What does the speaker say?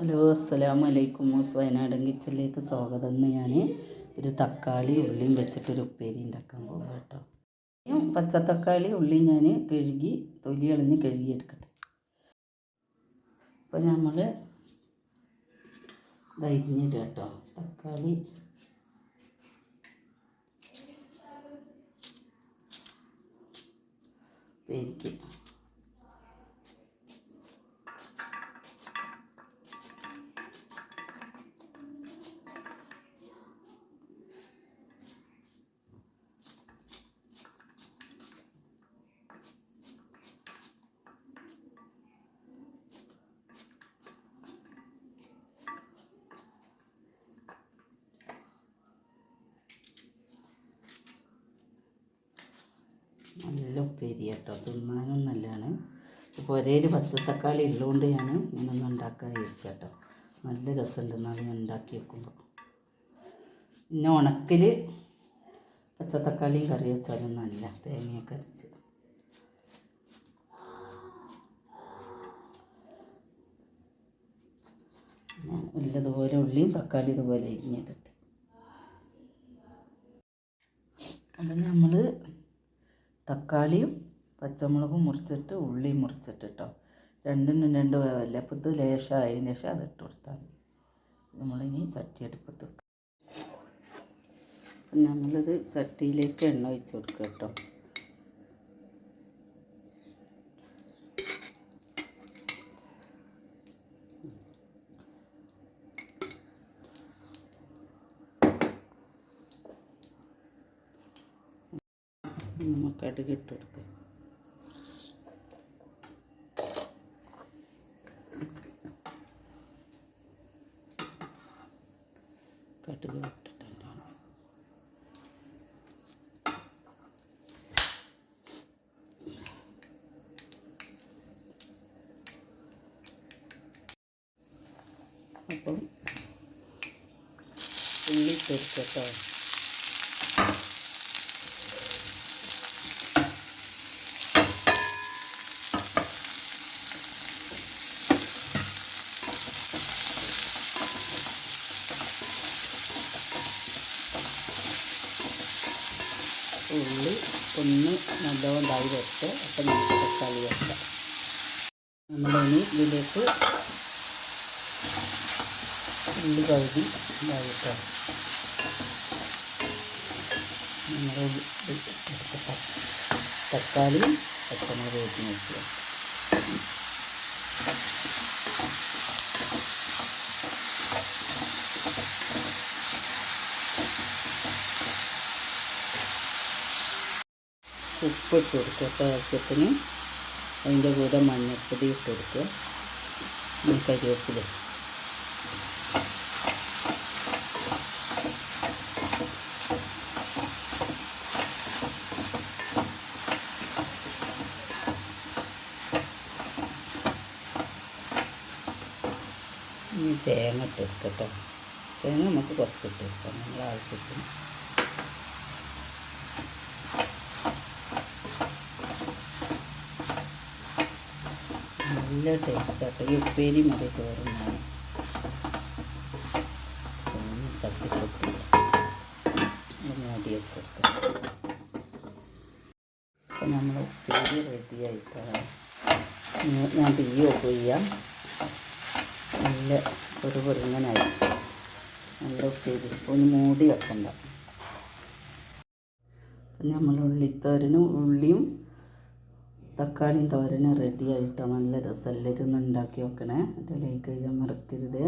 Hello അസ്സലാമു അലൈക്കും. മൂസ് വയനാടൻ കിച്ചണിലേക്ക് സ്വാഗതം. എന്ന് ഞാൻ ഒരു തക്കാളി ഉള്ളിയും വെച്ചിട്ടൊരു ഉപ്പേരി ഉണ്ടാക്കാൻ പോകും കേട്ടോ. പച്ച തക്കാളി ഉള്ളി ഞാൻ കഴുകി തൊലി കളഞ്ഞ് കഴുകിയെടുക്കട്ടെ. അപ്പോൾ നമ്മൾ ഇതരിഞ്ഞിടുക കേട്ടോ. തക്കാളി. ഉപ്പേരിക്ക്. നല്ല ഉപ്പേരി കേട്ടോ. തിന്നാനും നല്ലതാണ്. ഇപ്പോൾ ഒരേ ഒരു പച്ചത്തക്കാളി ഉള്ളതുകൊണ്ട് ഞാൻ ഇങ്ങനൊന്നും ഉണ്ടാക്കാൻ കേട്ടോ. നല്ല രസമുണ്ടെന്നാണ് ഞാൻ ഉണ്ടാക്കി വെക്കുമ്പോൾ പിന്നെ ഉണക്കിൽ പച്ചത്തക്കാളിയും കറി വെച്ചാലും നല്ല തേങ്ങയൊക്കെ അരച്ച്. ഞാൻ ഉള്ളിയും തക്കാളി ഇതുപോലെ ഇരിഞ്ഞിട്ടിട്ട് അത് നമ്മൾ തക്കാളിയും പച്ചമുളകും മുറിച്ചിട്ട് ഉള്ളി മുറിച്ചിട്ട് കേട്ടോ രണ്ടിനും രണ്ട് വേവല്ല? അപ്പോൾ ഇത് ലേശമായതിന് ശേഷം അത് ഇട്ട് കൊടുത്താൽ മതി. നമ്മളിനി ചട്ടി അടുപ്പത്ത് വെക്കാം. അപ്പം നമ്മളിത് ചട്ടിയിലേക്ക് എണ്ണ ഒഴിച്ച് കൊടുക്കുക കേട്ടോ നമുക്ക് കടുക് ഇട്ട് കൊടുക്കാം കടുക് ഇട്ടിട്ടുണ്ടാണ് അപ്പം ഉള്ളി ഇട്ട് ഉള്ളി ഒന്ന് നല്ലോണം ഇതായി വെച്ച് അപ്പം നമുക്ക് തക്കാളി വെക്കാം നമ്മളിനി ഇതിലേക്ക് ഉള്ളി കഴുകി ഇതായിട്ടോ നമ്മൾ തക്കാളിയും പച്ചമുളക് വെച്ച് നോക്കുക. ഉപ്പ് ഇട്ട് കൊടുക്കുക അപ്പോൾ ആവശ്യത്തിന് അതിന്റെ കൂടെ മഞ്ഞൾപ്പൊടി ഇട്ട് കൊടുക്കുക കരിവേപ്പില. ഇനി തേങ്ങ ഇട്ട് കൊടുക്കട്ടോ. തേങ്ങ നമുക്ക് കുറച്ചിട്ട് കൊടുക്കാം. നമ്മളെ ആവശ്യത്തിന് നല്ല ടേസ്റ്റ് ആട്ടോ ഈ ഉപ്പേരി മതി ചോറുന്നാണ് ഒന്ന് തട്ടിക്കൊട്ടി മൂടി വെച്ചെടുക്കാം. അപ്പം നമ്മൾ ഉപ്പേരി റെഡിയായിട്ടാണ് ഞാൻ തീ ഓഫ് ചെയ്യാം. നല്ല ഒരു പൊരുങ്ങനായി നല്ല ഉപ്പേരി. ഒന്ന് മൂടി വെക്കണ്ട. ഉള്ളിത്തോരനും ഉള്ളിയും തക്കാളിയും തോരനും റെഡി ആയിട്ടോ നല്ല രസമല്ല ഇരുന്ന് ഉണ്ടാക്കി വെക്കണേ. അതിലേക്ക് ഞാൻ മറക്കരുത്